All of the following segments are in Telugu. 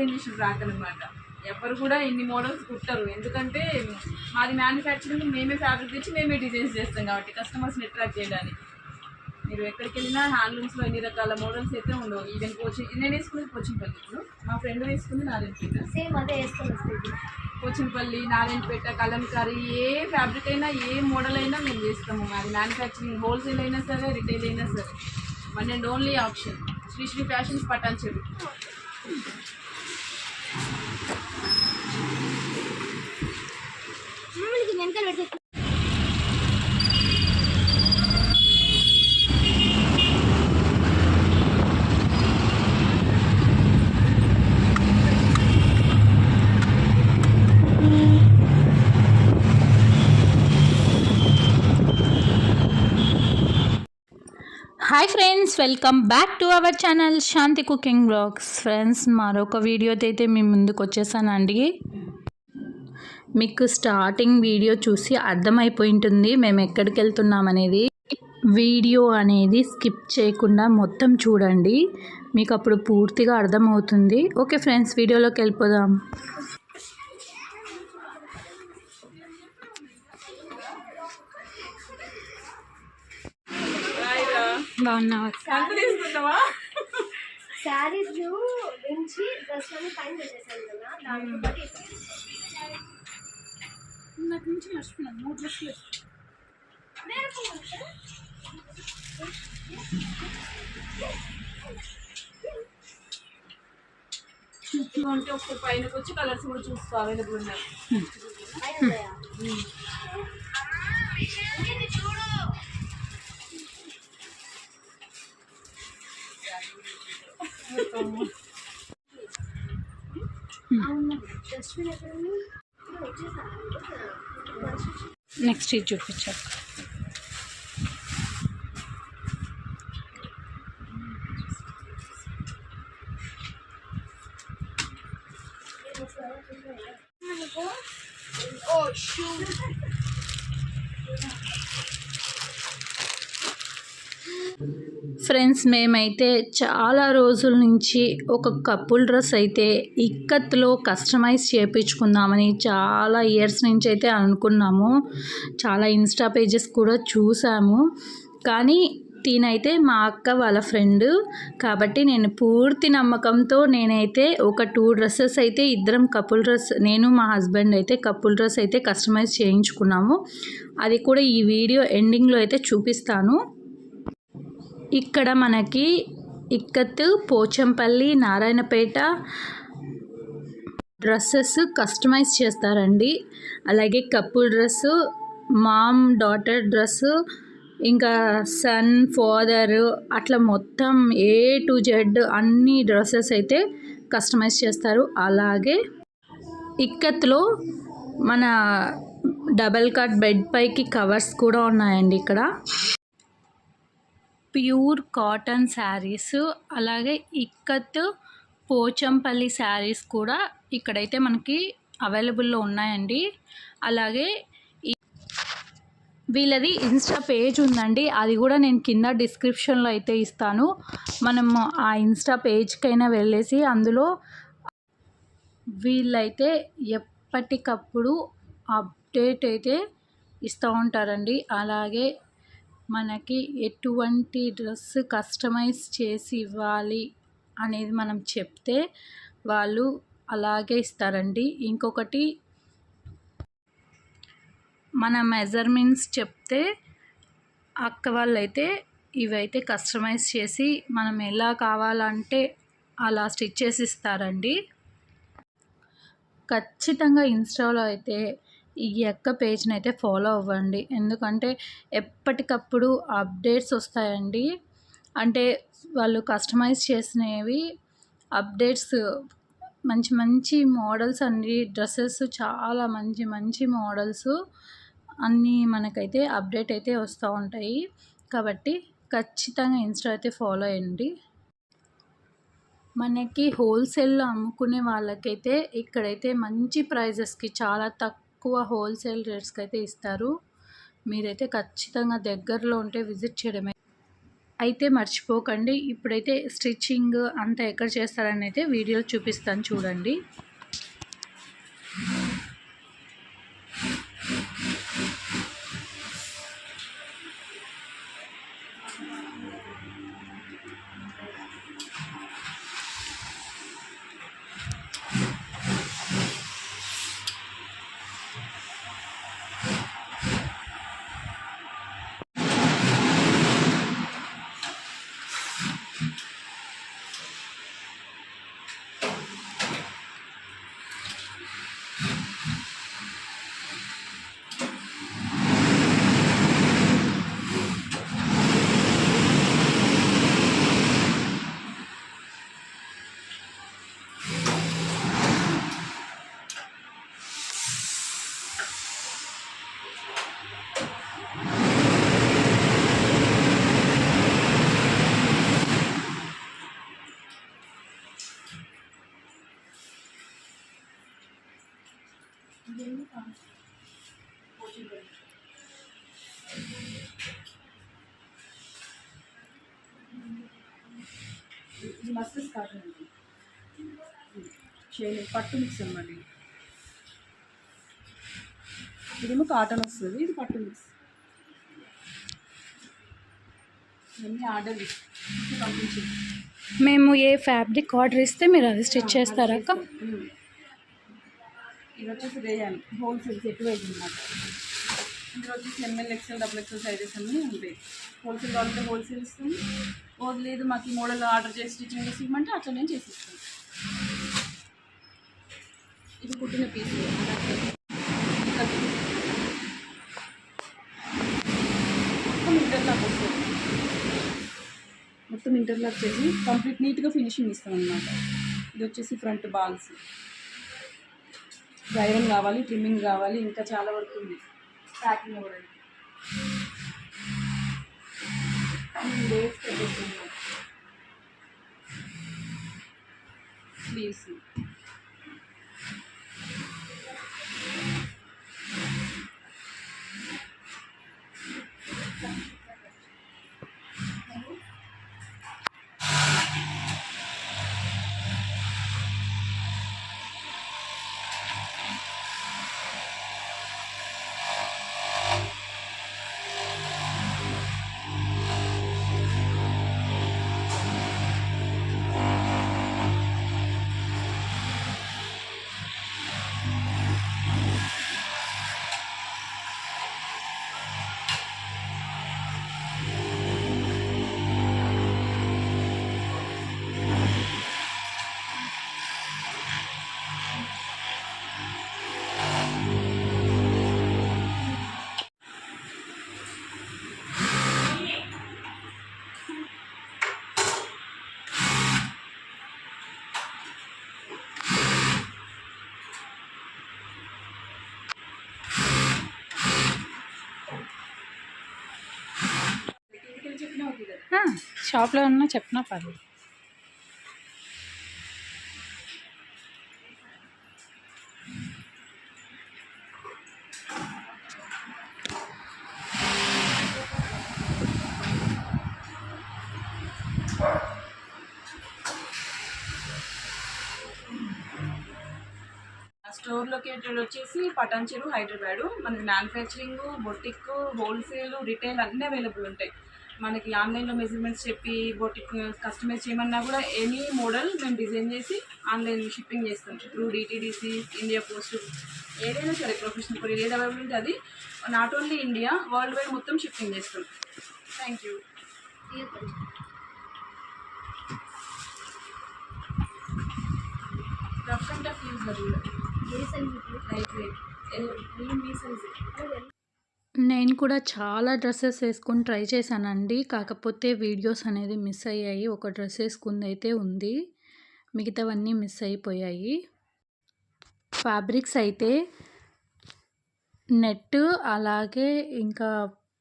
జనరేషన్ రాకనమాట. ఎవరు కూడా ఇన్ని మోడల్స్ కుట్టరు. ఎందుకంటే మాది మ్యానుఫ్యాక్చరింగ్ మేమే ఫ్యాబ్రిక్ తెచ్చి మేమే డిజైన్స్ చేస్తాం కాబట్టి కస్టమర్స్ని అట్రాక్ట్ చేయడానికి. మీరు ఎక్కడికి వెళ్ళినా హ్యాండ్లూమ్స్లో ఎన్ని రకాల మోడల్స్ అయితే ఉండవు. ఈవెన్ కోచింగ్ నేను వేసుకునేది కోచింగ్పల్లి మా ఫ్రెండ్ వేసుకుంది నారాయణపేట. సేమ్ అదే వేసుకొని కోచింగ్పల్లి నారాయణపేట కలంకారీ ఏ ఫ్యాబ్రిక్ అయినా ఏ మోడల్ అయినా మేము చేస్తాము. మాది మ్యానుఫ్యాక్చరింగ్ హోల్సేల్ అయినా సరే రిటైల్ అయినా సరే. One and only option Sri Sri fashions Patan చెడు మమ్మల్ని వెనకాల పెడితే hi friends welcome back to our channel Shanti cooking blogs friends మరొక వీడియోతో అయితే మీ ముందుకు వచ్చేసానండి. మీకు స్టార్టింగ్ వీడియో చూసి అర్థమైపోయి ఉంటుంది మేము ఎక్కడికి వెళ్తున్నాం అనేది. వీడియో అనేది స్కిప్ చేయకుండా మొత్తం చూడండి. మీకు అప్పుడు పూర్తిగా అర్థమవుతుంది. ఓకే ఫ్రెండ్స్ వీడియోలోకి వెళ్ళిపోదాం. బాగున్నావా? శారీస్ నుంచి డ్రెస్లని పైన పెట్టేసాను కదా దాంట్లో బట్టి నాకు నుంచి మర్చిపోయినా మూడు డ్రెస్సులు అంటే ఒక పైనకి వచ్చి కలర్స్ కూడా చూసుకో అవైలబుల్ ఉన్నాయి. నెక్స్ట్ ఇది చూపించాక ఫ్రెండ్స్ మేమైతే చాలా రోజుల నుంచి ఒక కపుల్ డ్రెస్ అయితే ఇక్కత్లో కస్టమైజ్ చేయించుకుందామని చాలా ఇయర్స్ నుంచి అయితే అనుకున్నాము. చాలా ఇన్స్టా పేజెస్ కూడా చూసాము. కానీ తినైతే మా అక్క వాళ్ళ ఫ్రెండ్ కాబట్టి నేను పూర్తి నమ్మకంతో నేనైతే ఒక టూ డ్రెస్సెస్ అయితే ఇద్దరం కపుల్ డ్రెస్ నేను మా హస్బెండ్ అయితే కపుల్ డ్రెస్ అయితే కస్టమైజ్ చేయించుకున్నాము. అది కూడా ఈ వీడియో ఎండింగ్లో అయితే చూపిస్తాను. ఇక్కడ మనకి ఇక్కత్ పోచంపల్లి నారాయణపేట డ్రెస్సెస్ కస్టమైజ్ చేస్తారండి. అలాగే couple dress mom daughter dress ఇంకా సన్ ఫాదర్ అట్లా మొత్తం ఏ టు జెడ్ అన్ని డ్రెస్సెస్ అయితే కస్టమైజ్ చేస్తారు. అలాగే ఇక్కత్లో మన డబల్ కట్ బెడ్ పైకి కవర్స్ కూడా ఉన్నాయండి ఇక్కడ. ప్యూర్ కాటన్ శారీస్ అలాగే ఇక్కత్ పోచంపల్లి శారీస్ కూడా ఇక్కడైతే మనకి అవైలబుల్లో ఉన్నాయండి. అలాగే వీళ్ళది ఇన్స్టా పేజ్ ఉందండి. అది కూడా నేను కింద డిస్క్రిప్షన్లో అయితే ఇస్తాను. మనము ఆ ఇన్స్టా పేజ్కైనా వెళ్ళేసి అందులో వీళ్ళైతే ఎప్పటికప్పుడు అప్డేట్ అయితే ఇస్తూ ఉంటారండి. అలాగే మనకి ఎటువంటి డ్రెస్ కస్టమైజ్ చేసి ఇవ్వాలి అనేది మనం చెప్తే వాళ్ళు అలాగే ఇస్తారండి. ఇంకొకటి మన మెజర్మెంట్స్ చెప్తే అక్క వాళ్ళైతే ఇవైతే కస్టమైజ్ చేసి మనం ఎలా కావాలంటే అలా స్టిచ్ చేసి ఇస్తారండి. ఖచ్చితంగా ఇన్స్టాలో అయితే ఈ యొక్క పేజ్ని అయితే ఫాలో అవ్వండి. ఎందుకంటే ఎప్పటికప్పుడు అప్డేట్స్ వస్తాయండి. అంటే వాళ్ళు కస్టమైజ్ చేసినవి అప్డేట్స్ మంచి మంచి మోడల్స్ అన్ని డ్రెస్సెస్ చాలా మంచి మంచి మోడల్స్ అన్నీ మనకైతే అప్డేట్ అయితే వస్తూ ఉంటాయి. కాబట్టి ఖచ్చితంగా ఇన్స్టా అయితే ఫాలో అయ్యండి. మనకి హోల్సేల్లో అమ్ముకునే వాళ్ళకైతే ఇక్కడైతే మంచి ప్రైజెస్కి చాలా తక్కువ హోల్సేల్ రేట్స్కి అయితే ఇస్తారు. మీరైతే ఖచ్చితంగా దగ్గరలో ఉంటే విజిట్ చేయడమే. అయితే మర్చిపోకండి ఇప్పుడైతే స్టిచ్చింగ్ అంతా ఎక్కడ చేస్తారని అయితే వీడియోలు చూపిస్తాను చూడండి. ఇది మస్తు కాటన్ అండి. షేడ్ పట్టు మిక్స్ అనమాట ఇది. ఇదేమో కాటన్ వస్తుంది ఇది పట్టు మిక్స్ ఇవన్నీ ఆర్డర్ పంపించి. మేము ఏ ఫ్యాబ్రిక్ ఆర్డర్ ఇస్తే మీరు అది స్టిచ్ చేస్తారా అక్క? ఇది వచ్చేసి రేయాన్ హోల్సేల్ సెట్ వైజ్ అనమాట ఇందులో వచ్చేసి ML XL double XL sizes అన్నీ ఉంటాయి. హోల్సేల్ కావాలంటే హోల్సేల్ ఇస్తాం. ఓ లేదు మాకు ఈ మోడల్ ఆర్డర్ చేసి స్టిచ్చింగ్ చేసి ఇవ్వమంటే అట్లా నేను చేసి ఇస్తాను ఇది కుట్టిన పీస్. మొత్తం ఇంటర్లాక్ వస్తుంది. మొత్తం ఇంటర్లాక్ చేసి కంప్లీట్ నీట్గా ఫినిషింగ్ ఇస్తాం అనమాట ఇది వచ్చేసి ఫ్రంట్ బాల్స్. డ్రైవింగ్ కావాలి ట్రిమ్మింగ్ కావాలి ఇంకా చాలా వరకు ఉంది. ప్యాకింగ్ కూడా. ప్లీజ్ షాప్లో ఉన్న చెప్పినా పర్లేదు. స్టోర్ లొకేటెడ్ వచ్చేసి పటాన్చెరు హైదరాబాద్. మనకి మ్యానుఫ్యాక్చరింగ్ బొటిక్ హోల్సేల్ రిటైల్ అన్నీ అవైలబుల్ ఉంటాయి. మనకి ఆన్లైన్లో మెజర్మెంట్స్ చెప్పి బొటిక్ కస్టమైజ్ చేయమన్నా కూడా ఎనీ మోడల్ మేము డిజైన్ చేసి ఆన్లైన్ షిప్పింగ్ చేస్తాం. త్రూ డిటీడీసీ ఇండియా పోస్ట్ ఏదైనా సరే ప్రొఫెషనల్ కొరియర్ ఏది అవైలబుల్ ఉంటే అది not only India world wide మొత్తం షిప్పింగ్ చేస్తాం. Thank you rough and tough use light weight me size నేను కూడా చాలా డ్రెస్సెస్ వేసుకొని ట్రై చేశానండి. కాకపోతే వీడియోస్ అనేది మిస్ అయ్యాయి. ఒక డ్రెస్ వేసుకుంది అయితే ఉంది. మిగతావన్నీ మిస్ అయిపోయాయి. ఫ్యాబ్రిక్స్ అయితే నెట్ అలాగే ఇంకా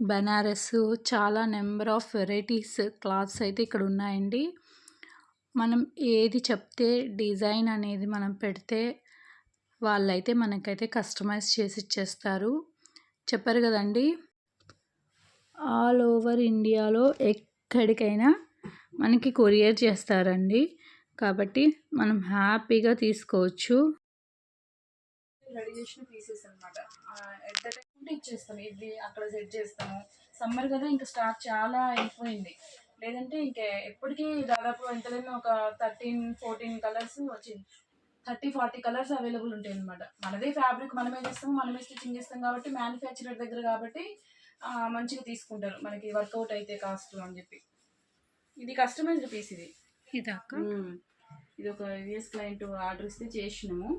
బెనారస్ చాలా నెంబర్ ఆఫ్ వెరైటీస్ క్లాత్స్ అయితే ఇక్కడ ఉన్నాయండి. మనం ఏది చెప్తే డిజైన్ అనేది మనం పెడితే వాళ్ళైతే మనకైతే కస్టమైజ్ చేసి ఇచ్చేస్తారు. చెప్పారు కదండి. ఆల్ ఓవర్ ఇండియాలో ఎక్కడికైనా మనకి కొరియర్ చేస్తారండి. కాబట్టి మనం హ్యాపీగా తీసుకోవచ్చు. రెడీ చేసిన పీసెస్ అనమాట ఎట్ ద టైం ఉంటే ఇచ్చేస్తాం. ఇది అక్కడ సెట్ చేస్తాము. సమ్మర్ కదా ఇంకా స్టాక్ చాలా అయిపోయింది. లేదంటే ఇంకా ఎప్పటికీ దాదాపు ఎంత లేని ఒక థర్టీన్ ఫోర్టీన్ కలర్స్ వచ్చింది. థర్టీ ఫార్టీ కలర్స్ అవైలబుల్ ఉంటాయి అనమాట మనదే ఫ్యాబ్రిక్ మనమే చేస్తాము మనమే స్టిచ్చింగ్ చేస్తాం కాబట్టి మ్యానుఫ్యాక్చరర్ దగ్గర కాబట్టి మంచిగా తీసుకుంటారు. మనకి వర్కౌట్ అయితే కాస్ట్ అని చెప్పి. ఇది కస్టమైజ్డ్ పీస్ ఇది. ఇదాక ఇది ఒక యుఎస్ క్లయింట్ ఆర్డర్ ఇస్తే చేసినాము.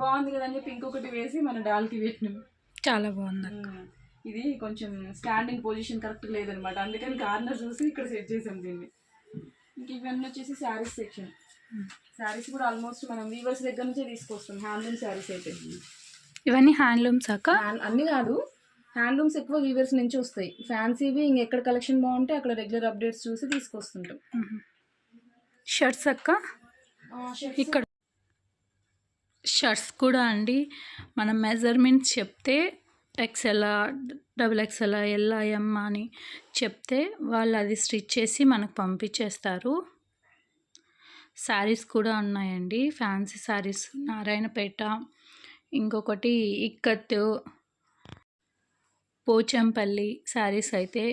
బాగుంది కదా అని చెప్పి ఇంకొకటి వేసి మన డాల్కి పెట్టినాము చాలా బాగుంది. ఇది కొంచెం స్టాండింగ్ పొజిషన్ కరెక్ట్ లేదనమాట అందుకని కార్నర్ చూసి ఇక్కడ సెట్ చేసాం దీన్ని. ఇంక ఇవన్నీ వచ్చేసి శారీస్ సెక్షన్. శారీస్ కూడా ఆల్మోస్ట్ మనం వీవర్స్ దగ్గర నుంచే తీసుకొస్తాం హ్యాండ్లూమ్ శారీస్ అయితే. ఇవన్నీ హ్యాండ్లూమ్స్ అక్క? అన్ని కాదు. హ్యాండ్లూమ్స్ ఎక్కువ వీవర్స్ నుంచి వస్తాయి. ఫ్యాన్సీవి ఇంకెక్కడ కలెక్షన్ బాగుంటే అక్కడ రెగ్యులర్ అప్డేట్స్ చూసి తీసుకొస్తుంటాం. షర్ట్స్ అక్క? ఇక్కడ. షర్ట్స్ కూడా అండి. మనం మెజర్మెంట్స్ చెప్తే XL double XL L M అని చెప్తే వాళ్ళు అది స్టిచ్ చేసి మనకు పంపించేస్తారు. శారీస్ కూడా ఉన్నాయండి. ఫ్యాన్సీ శారీస్ నారాయణపేట ఇంకొకటి ఇక్కత్ పోచంపల్లి శారీస్ అయితే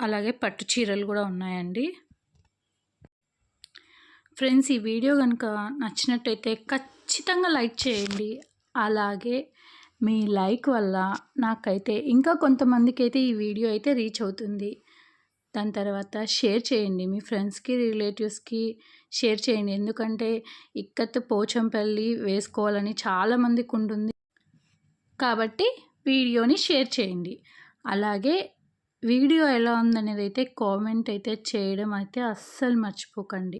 అలాగే పట్టు చీరలు కూడా ఉన్నాయండి. ఫ్రెండ్స్ ఈ వీడియో కనుక నచ్చినట్టయితే ఖచ్చితంగా లైక్ చేయండి. అలాగే మీ లైక్ వల్ల నాకైతే ఇంకా కొంతమందికి అయితే ఈ వీడియో అయితే రీచ్ అవుతుంది. దాని తర్వాత షేర్ చేయండి. మీ ఫ్రెండ్స్కి రిలేటివ్స్కి షేర్ చేయండి. ఎందుకంటే ఇక్కత్ పోచంపల్లి వేసుకోవాలని చాలామందికి ఉంటుంది. కాబట్టి వీడియోని షేర్ చేయండి. అలాగే వీడియో ఎలా ఉందనేది అయితే కామెంట్ అయితే చేయడం అయితే అస్సలు మర్చిపోకండి.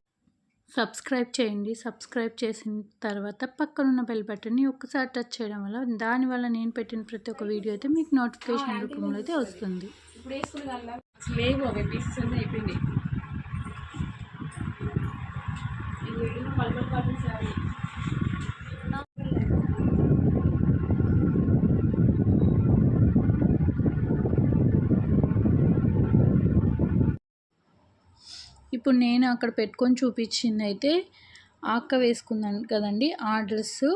సబ్స్క్రైబ్ చేయండి. సబ్స్క్రైబ్ చేసిన తర్వాత పక్కనున్న బెల్ బటన్ని ఒక్కసారి టచ్ చేయడం వల్ల దానివల్ల నేను పెట్టిన ప్రతి ఒక్క వీడియో అయితే మీకు నోటిఫికేషన్ రూపంలో అయితే వస్తుంది. లేవు అవి పీసెస్ అన్నీ అయిపోయింది పల్పల్ కాటన్ శారీ ఇప్పుడు నేను అక్కడ పెట్టుకొని చూపించింది అయితే ఆక్క వేసుకుందాను వేసుకున్నాను కదండి ఆ డ్రెస్సు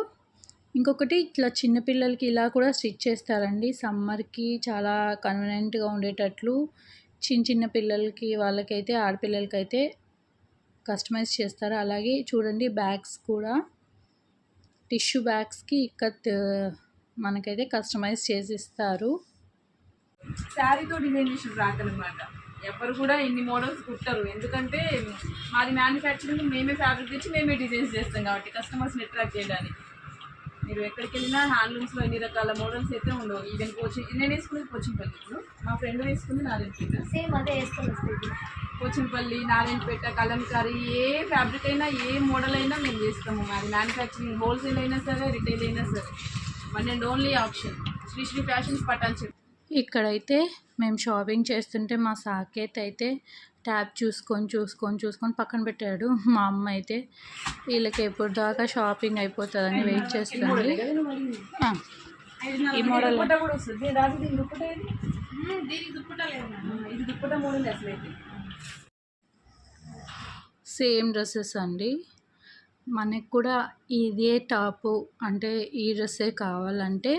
ఇంకొకటి ఇట్లా చిన్నపిల్లలకి ఇలా కూడా స్టిచ్ చేస్తారండి. సమ్మర్కి చాలా కన్వీనెంట్గా ఉండేటట్లు చిన్న చిన్న పిల్లలకి వాళ్ళకైతే ఆడపిల్లలకైతే కస్టమైజ్ చేస్తారు. అలాగే చూడండి బ్యాగ్స్ కూడా. టిష్యూ బ్యాగ్స్కి ఇక్కత్ మనకైతే కస్టమైజ్ చేసి ఇస్తారు శారీతో డిజైన్ చేసిన ఫ్రాక్ అనమాట ఎవరు కూడా ఇన్ని మోడల్స్ కుట్టరు. ఎందుకంటే మాది మ్యానుఫ్యాక్చరింగ్ మేమే ఫ్యాబ్రిక్ తెచ్చి మేమే డిజైన్స్ చేస్తాం కాబట్టి కస్టమర్స్ని అట్రాక్ట్ చేయడానికి. మీరు ఎక్కడికి వెళ్ళినా హ్యాండ్లూమ్స్లో ఎన్ని రకాల మోడల్స్ అయితే ఉండవు. ఈవెన్ కోచింగ్ నేను వేసుకునేది కోచింగ్పల్లి ఇప్పుడు మా ఫ్రెండ్ వేసుకుంది నారాయణపేట. సేమ్ అదే వేసుకొని వస్తుంది కోచింగ్పల్లి నారాయణపేట కలంకారీ ఏ ఫ్యాబ్రిక్ అయినా ఏ మోడల్ అయినా మేము చేస్తాము. మాది మ్యానుఫ్యాక్చరింగ్ హోల్సేల్ అయినా సరే రిటైల్ అయినా సరే. One and only option. Sri Sri fashions Patan చెప్పి ఇక్కడైతే మేము షాపింగ్ చేస్తుంటే మా సాకేత్ అయితే ట్యాబ్ చూసుకొని చూసుకొని చూసుకొని పక్కన పెట్టాడు. మా అమ్మ అయితే వీళ్ళకి ఎప్పుడు దాకా షాపింగ్ అయిపోతుందని వెయిట్ చేస్తుంది. ఈ మోడల్. సేమ్ డ్రెస్సెస్ అండి. మనకు కూడా ఇదే టాపు అంటే ఈ డ్రెస్సే కావాలంటే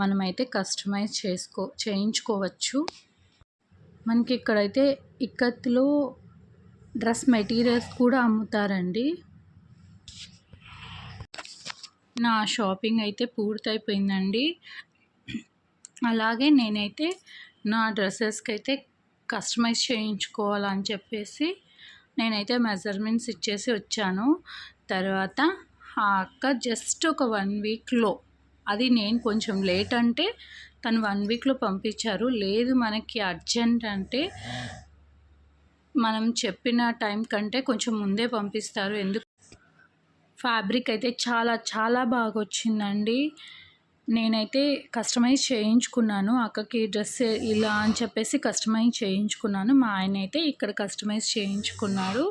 మనమైతే కస్టమైజ్ చేసుకో చేయించుకోవచ్చు. మనకి ఇక్కడైతే ఇక్కత్తులో డ్రెస్ మెటీరియల్స్ కూడా అమ్ముతారండి. నా షాపింగ్ అయితే పూర్తయిపోయిందండి. అలాగే నేనైతే నా డ్రెస్సెస్కి అయితే కస్టమైజ్ చేయించుకోవాలని చెప్పేసి నేనైతే మెజర్మెంట్స్ ఇచ్చేసి వచ్చాను. తర్వాత ఆ అక్క జస్ట్ ఒక వన్ వీక్లో అది నేను కొంచెం లేట్ అంటే తను వన్ వీక్లో పంపించారు. లేదు మనకి అర్జెంట్ అంటే మనం చెప్పిన టైం కంటే కొంచెం ముందే పంపిస్తారు. ఎందుకు ఫ్యాబ్రిక్ అయితే చాలా చాలా బాగా వచ్చిందండి నేనైతే కస్టమైజ్ చేయించుకున్నాను. అక్కకి డ్రెస్ ఇలా అని చెప్పేసి కస్టమైజ్ చేయించుకున్నాను. మా ఆయన అయితే ఇక్కడ కస్టమైజ్ చేయించుకున్నాడు.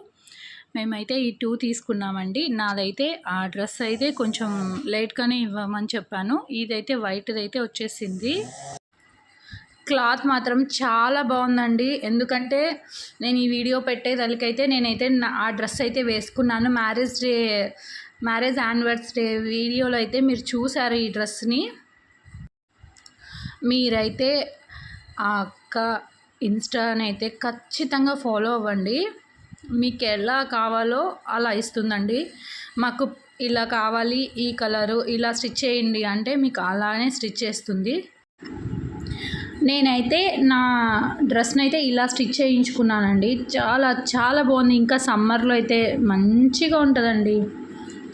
మేమైతే ఈ టూ తీసుకున్నామండి. నాదైతే ఆ డ్రెస్ అయితే కొంచెం లేట్గానే ఇవ్వమని చెప్పాను. ఇదైతే వైట్ది అయితే వచ్చేసింది. క్లాత్ మాత్రం చాలా బాగుందండి. ఎందుకంటే నేను ఈ వీడియో పెట్టేదానికైతే నేనైతే నా- ఆ డ్రెస్ అయితే వేసుకున్నాను. మ్యారేజ్ డే మ్యారేజ్ యానివర్సరీ వీడియోలో అయితే మీరు చూసారు ఈ డ్రెస్ని. మీరైతే ఆ అక్క ఇన్స్టానైతే ఖచ్చితంగా ఫాలో అవ్వండి. మీకు ఎలా కావాలో అలా ఇస్తుందండి. మాకు ఇలా కావాలి ఈ కలరు ఇలా స్టిచ్ చేయండి అంటే మీకు అలానే స్టిచ్ చేస్తుంది. నేనైతే నా డ్రెస్ని అయితే ఇలా స్టిచ్ చేయించుకున్నానండి. చాలా చాలా బాగుంది. ఇంకా సమ్మర్లో అయితే మంచిగా ఉంటుందండి.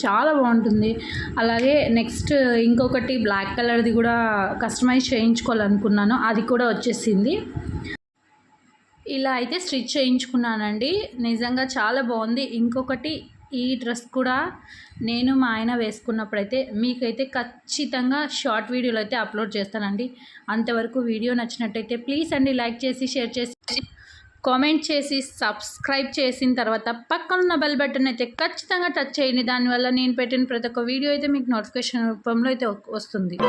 చాలా బాగుంటుంది. అలాగే నెక్స్ట్ ఇంకొకటి బ్లాక్ కలర్ది కూడా కస్టమైజ్ చేయించుకోవాలనుకున్నాను. అది కూడా వచ్చేసింది. ఇలా అయితే స్టిచ్ చేయించుకున్నానండి. నిజంగా చాలా బాగుంది. ఇంకొకటి ఈ డ్రెస్ కూడా నేను మా ఆయన వేసుకున్నప్పుడైతే మీకైతే ఖచ్చితంగా షార్ట్ వీడియోలు అయితే అప్లోడ్ చేస్తానండి. అంతవరకు వీడియో నచ్చినట్టయితే ప్లీజ్ అండి లైక్ చేసి షేర్ చేసి కామెంట్ చేసి సబ్స్క్రైబ్ చేసిన తర్వాత పక్కనున్న బెల్ బటన్ అయితే ఖచ్చితంగా టచ్ చేయండి. దానివల్ల నేను పెట్టిన ప్రతి ఒక్క వీడియో అయితే మీకు నోటిఫికేషన్ రూపంలో అయితే వస్తుంది.